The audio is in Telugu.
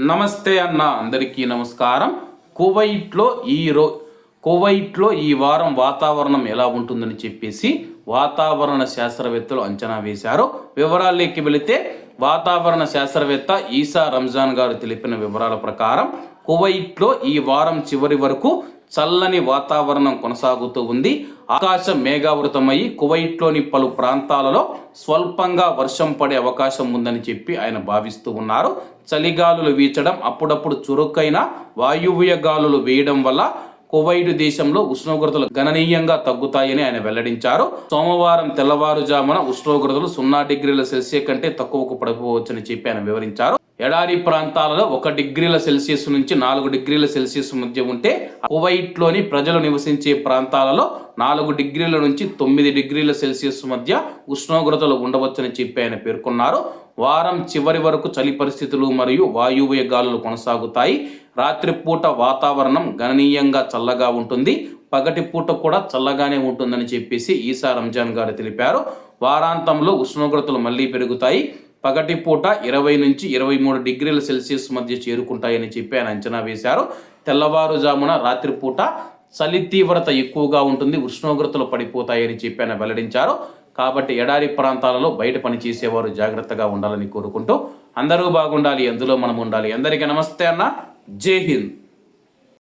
నమస్తే అన్న అందరికీ నమస్కారం. కువైట్లో ఈ రో కువైట్లో ఈ వారం వాతావరణం ఎలా ఉంటుందని చెప్పేసి వాతావరణ శాస్త్రవేత్తలు అంచనా వేశారు. వివరాల్లోకి వెళితే వాతావరణ శాస్త్రవేత్త ఈసా రంజాన్ గారు తెలిపిన వివరాల ప్రకారం కువైట్లో ఈ వారం చివరి వరకు చల్లని వాతావరణం కొనసాగుతూ ఉంది. ఆకాశం మేఘావృతమై కువైట్లోని పలు ప్రాంతాలలో స్వల్పంగా వర్షం పడే అవకాశం ఉందని చెప్పి ఆయన భావిస్తూ ఉన్నారు. చలిగాలులు వీచడం అప్పుడప్పుడు చురుకైన వాయువ్య గాలులు వేయడం వల్ల కువైట్ దేశంలో ఉష్ణోగ్రతలు గణనీయంగా తగ్గుతాయని ఆయన వెల్లడించారు. సోమవారం తెల్లవారుజామున ఉష్ణోగ్రతలు సున్నా డిగ్రీల సెల్సియస్ కంటే తక్కువకు పడిపోవచ్చని చెప్పి ఆయన వివరించారు. ఎడారి ప్రాంతాలలో ఒక డిగ్రీల సెల్సియస్ నుంచి నాలుగు డిగ్రీల సెల్సియస్ మధ్య ఉంటే కువైట్లోని ప్రజలు నివసించే ప్రాంతాలలో నాలుగు డిగ్రీల నుంచి తొమ్మిది డిగ్రీల సెల్సియస్ మధ్య ఉష్ణోగ్రతలు ఉండవచ్చని చెప్పి ఆయన పేర్కొన్నారు. వారం చివరి వరకు చలి పరిస్థితులు మరియు వాయువ్య గాలులు కొనసాగుతాయి. రాత్రిపూట వాతావరణం గణనీయంగా చల్లగా ఉంటుంది. పగటి పూట కూడా చల్లగానే ఉంటుందని చెప్పేసి ఈసా రంజాన్ గారు తెలిపారు. వారాంతంలో ఉష్ణోగ్రతలు మళ్ళీ పెరుగుతాయి. పగటి పూట ఇరవై నుంచి ఇరవై మూడు డిగ్రీల సెల్సియస్ మధ్య చేరుకుంటాయని చెప్పి ఆయన అంచనా వేశారు. తెల్లవారుజామున రాత్రిపూట చలి తీవ్రత ఎక్కువగా ఉంటుంది ఉష్ణోగ్రతలు పడిపోతాయని చెప్పి ఆయన వెల్లడించారు. కాబట్టి ఎడారి ప్రాంతాలలో బయట పనిచేసేవారు జాగ్రత్తగా ఉండాలని కోరుకుంటూ అందరూ బాగుండాలి అందులో మనం ఉండాలి. అందరికీ నమస్తే అన్న. జై హింద్.